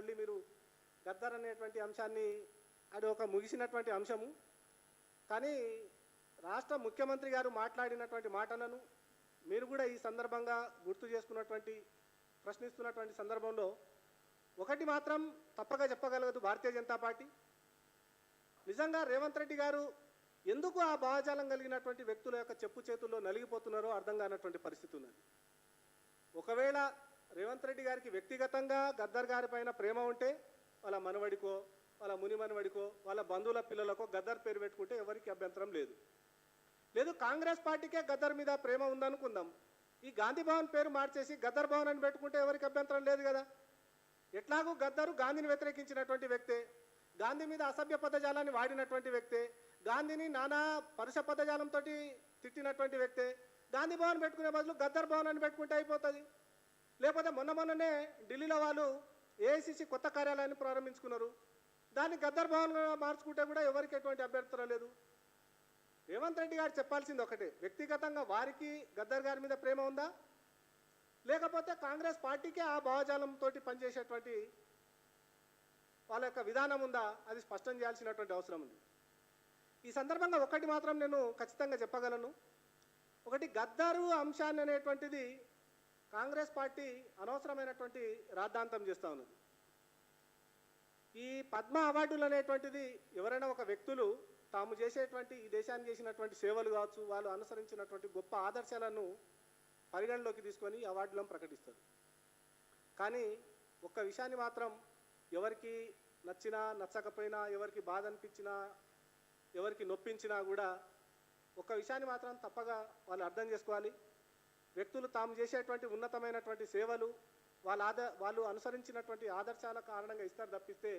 మళ్ళీ మీరు గద్దర్ అనేటువంటి అంశాన్ని అది ఒక ముగిసినటువంటి అంశము. కానీ రాష్ట్ర ముఖ్యమంత్రి గారు మాట్లాడినటువంటి మాటలను మీరు కూడా ఈ సందర్భంగా గుర్తు చేసుకున్నటువంటి ప్రశ్నిస్తున్నటువంటి సందర్భంలో ఒకటి మాత్రం తప్పక చెప్పగలగదు భారతీయ జనతా పార్టీ. నిజంగా రేవంత్ రెడ్డి గారు ఎందుకు ఆ భావజాలం కలిగినటువంటి వ్యక్తుల యొక్క చెప్పు చేతుల్లో నలిగిపోతున్నారో అర్థం కానటువంటి పరిస్థితి ఉన్నది. ఒకవేళ రేవంత్ రెడ్డి గారికి వ్యక్తిగతంగా గద్దర్ గారి పైన ప్రేమ ఉంటే వాళ్ళ మనవడికో వాళ్ళ ముని మనవడికో వాళ్ళ బంధువుల పిల్లలకో గద్దర్ పేరు పెట్టుకుంటే ఎవరికి అభ్యంతరం లేదు. లేదు కాంగ్రెస్ పార్టీకే గద్దర్ మీద ప్రేమ ఉందనుకుందాం. ఈ గాంధీ భవన్ పేరు మార్చేసి గద్దర్ భవన్ అని పెట్టుకుంటే ఎవరికి అభ్యంతరం లేదు కదా? ఎట్లాగూ గద్దరు గాంధీని వ్యతిరేకించినటువంటి వ్యక్తే గాంధీ మీద అసభ్య పదజాలాన్ని వాడినటువంటి వ్యక్తే గాంధీని నానా పరుష పదజాలంతో తిట్టినటువంటి వ్యక్తే గాంధీ భవన్ పెట్టుకునే బదులు గద్దర్ భవన్ అని పెట్టుకుంటే అయిపోతుంది. లేకపోతే మొన్న మొన్ననే ఢిల్లీలో వాళ్ళు ఏఐసిసి కొత్త కార్యాలయాన్ని ప్రారంభించుకున్నారు. దాన్ని గద్దర్ భవన్గా మార్చుకుంటే కూడా ఎవరికి ఎటువంటి అభ్యర్థన లేదు. రేవంత్ రెడ్డి గారు చెప్పాల్సింది ఒకటే వ్యక్తిగతంగా వారికి గద్దర్ గారి మీద ప్రేమ ఉందా? లేకపోతే కాంగ్రెస్ పార్టీకే ఆ భావజాలంతో పనిచేసేటువంటి వాళ్ళ యొక్క విధానం ఉందా? అది స్పష్టం చేయాల్సినటువంటి అవసరం ఉంది. ఈ సందర్భంగా ఒకటి మాత్రం నేను ఖచ్చితంగా చెప్పగలను. ఒకటి గద్దారు అంశాన్ని అనేటువంటిది కాంగ్రెస్ పార్టీ అనవసరమైనటువంటి రాద్ధాంతం చేస్తూ ఉన్నది. ఈ పద్మ అవార్డులు అనేటువంటిది ఎవరైనా ఒక వ్యక్తులు తాము చేసేటువంటి ఈ దేశానికి చేసినటువంటి సేవలు కావచ్చు వాళ్ళు అనుసరించినటువంటి గొప్ప ఆదర్శాలను పరిగణలోకి తీసుకొని అవార్డులను ప్రకటిస్తారు. కానీ ఒక్క విషయాన్ని మాత్రం ఎవరికి నచ్చినా నచ్చకపోయినా ఎవరికి బాధ అనిపించినా ఎవరికి నొప్పించినా కూడా ఒక విషయాన్ని మాత్రం తప్పగా వాళ్ళు అర్థం చేసుకోవాలి. వ్యక్తులు తాము చేసేటువంటి ఉన్నతమైనటువంటి సేవలు వాళ్ళ ఆద వాళ్ళు అనుసరించినటువంటి ఆదర్శాల కారణంగా ఇస్తారు తప్పిస్తే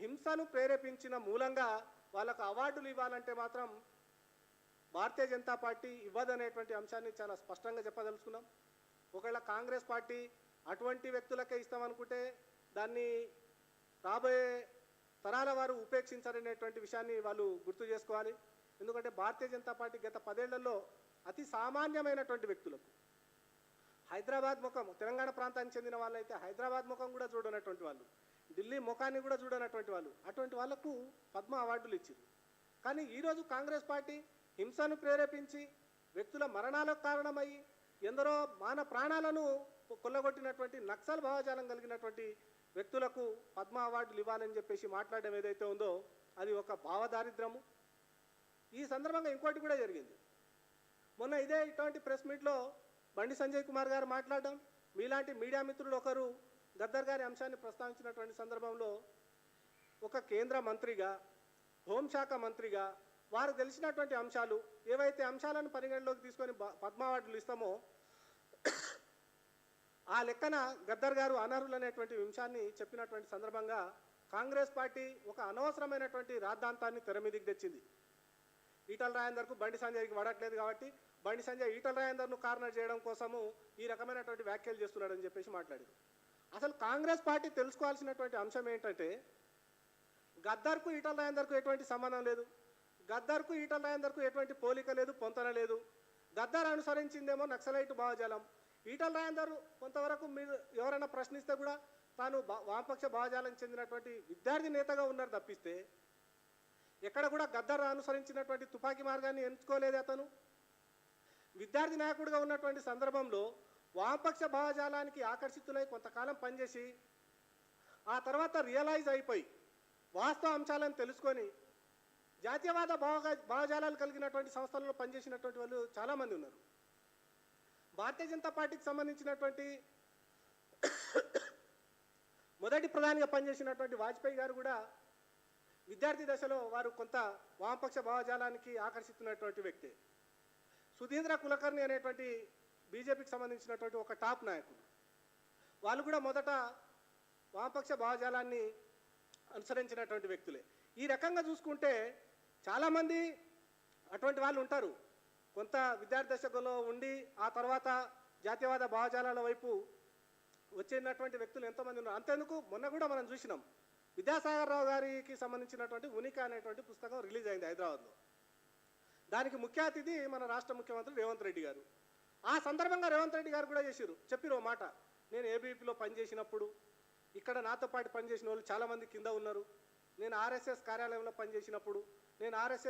హింసను ప్రేరేపించిన మూలంగా వాళ్ళకు అవార్డులు ఇవ్వాలంటే మాత్రం భారతీయ జనతా పార్టీ ఇవ్వదనేటువంటి అంశాన్ని చాలా స్పష్టంగా చెప్పదలుచుకున్నాం. ఒకవేళ కాంగ్రెస్ పార్టీ అటువంటి వ్యక్తులకే ఇస్తామనుకుంటే దాన్ని రాబోయే తరాల వారు ఉపేక్షించారనేటువంటి విషయాన్ని వాళ్ళు గుర్తు చేసుకోవాలి. ఎందుకంటే భారతీయ జనతా పార్టీ గత పదేళ్ళలో అతి సామాన్యమైనటువంటి వ్యక్తులకు. హైదరాబాద్ ముఖం తెలంగాణ ప్రాంతానికి చెందిన వాళ్ళైతే హైదరాబాద్ ముఖం కూడా చూడనటువంటి వాళ్ళు ఢిల్లీ ముఖాన్ని కూడా చూడనటువంటి వాళ్ళు అటువంటి వాళ్ళకు పద్మ అవార్డులు ఇచ్చారు కానీ ఈరోజు కాంగ్రెస్ పార్టీ హింసను ప్రేరేపించి వ్యక్తుల మరణాలకు కారణమయ్యి ఎందరో మాన ప్రాణాలను కొల్లగొట్టినటువంటి నక్సల్ భావజాలం కలిగినటువంటి వ్యక్తులకు పద్మ అవార్డులు ఇవ్వాలని చెప్పేసి మాట్లాడడం ఏదైతే ఉందో అది ఒక భావదారిద్రము. ఈ సందర్భంగా ఇంకోటి కూడా జరిగింది. మొన్న ఇదే ఇటువంటి ప్రెస్ మీట్లో బండి సంజయ్ కుమార్ గారు మాట్లాడడం మీలాంటి మీడియా మిత్రులు ఒకరు గద్దర్ గారి అంశాన్ని ప్రస్తావించినటువంటి సందర్భంలో ఒక కేంద్ర మంత్రిగా హోంశాఖ మంత్రిగా వారు తెలిసినటువంటి అంశాలు ఏవైతే అంశాలను పరిగణలోకి తీసుకొని బ- పద్మ అవార్డులు ఇస్తామో ఆ లెక్కన గద్దర్ గారు అనర్హులు అనేటువంటి అంశాన్ని చెప్పినటువంటి సందర్భంగా కాంగ్రెస్ పార్టీ ఒక అనవసరమైనటువంటి రాద్ధాంతాన్ని తెర మీదకి తెచ్చింది. ఈటల రాజేందర్కు బండి సంజయ్కి పడట్లేదు కాబట్టి బండి సంజయ్ ఈటల రాజేందర్ను కార్నర్ చేయడం కోసము ఈ రకమైనటువంటి వ్యాఖ్యలు చేస్తున్నాడని చెప్పేసి మాట్లాడారు అసలు కాంగ్రెస్ పార్టీ తెలుసుకోవాల్సినటువంటి అంశం ఏంటంటే గద్దర్కు ఈటల రాజేందర్కు ఎటువంటి సంబంధం లేదు. గద్దర్కు ఈటల రాజేందర్కు ఎటువంటి పోలిక లేదు పొంతన లేదు. గద్దర్ అనుసరించిందేమో నక్సలైట్ భావజాలం. ఈటల రాజేందర్ కొంతవరకు మీరు ఎవరైనా ప్రశ్నిస్తే కూడా తాను వామపక్ష భావజాలం చెందినటువంటి విద్యార్థి నేతగా ఉన్నారు తప్పిస్తే ఎక్కడ కూడా గద్దర్ అనుసరించినటువంటి తుపాకీ మార్గాన్ని ఎంచుకోలేదు అతను. విద్యార్థి నాయకుడిగా ఉన్నటువంటి సందర్భంలో వామపక్ష భావజాలానికి ఆకర్షితులై కొంతకాలం పనిచేసి ఆ తర్వాత రియలైజ్ అయిపోయి వాస్తవ అంశాలను తెలుసుకొని జాతీయవాద భావ భావజాలాలు కలిగినటువంటి సంస్థలలో పనిచేసినటువంటి వాళ్ళు చాలామంది ఉన్నారు. భారతీయ జనతా పార్టీకి సంబంధించినటువంటి మొదటి ప్రధానిగా పనిచేసినటువంటి వాజ్పేయి గారు కూడా విద్యార్థి దశలో వారు కొంత వామపక్ష భావజాలానికి ఆకర్షితున్నటువంటి వ్యక్తి. సుధీంద్ర కులకర్ణి అనేటువంటి బీజేపీకి సంబంధించినటువంటి ఒక టాప్ నాయకుడు. వాళ్ళు కూడా మొదట వామపక్ష భావజాలాన్ని అనుసరించినటువంటి వ్యక్తులే. ఈ రకంగా చూసుకుంటే చాలామంది అటువంటి వాళ్ళు ఉంటారు. కొంత విద్యార్థి దశలో ఉండి ఆ తర్వాత జాతీయవాద భావజాలాల వైపు వచ్చినటువంటి వ్యక్తులు ఎంతోమంది ఉన్నారు. అంతేందుకు? మొన్న కూడా మనం చూసినాం. విద్యాసాగర్ రావు గారికి సంబంధించినటువంటి ఉనిక అనేటువంటి పుస్తకం రిలీజ్ అయింది హైదరాబాద్లో. దానికి ముఖ్య అతిథి మన రాష్ట్ర ముఖ్యమంత్రి రేవంత్ రెడ్డి గారు. ఆ సందర్భంగా రేవంత్ రెడ్డి గారు కూడా చేశారు. చెప్పిరు ఓ మాట. నేను ఏబీపీలో పనిచేసినప్పుడు ఇక్కడ నాతో పాటు పనిచేసిన వాళ్ళు చాలామంది కింద ఉన్నారు. నేను ఆర్ఎస్ఎస్ కార్యాలయంలో పనిచేసినప్పుడు నేను ఆర్ఎస్ఎస్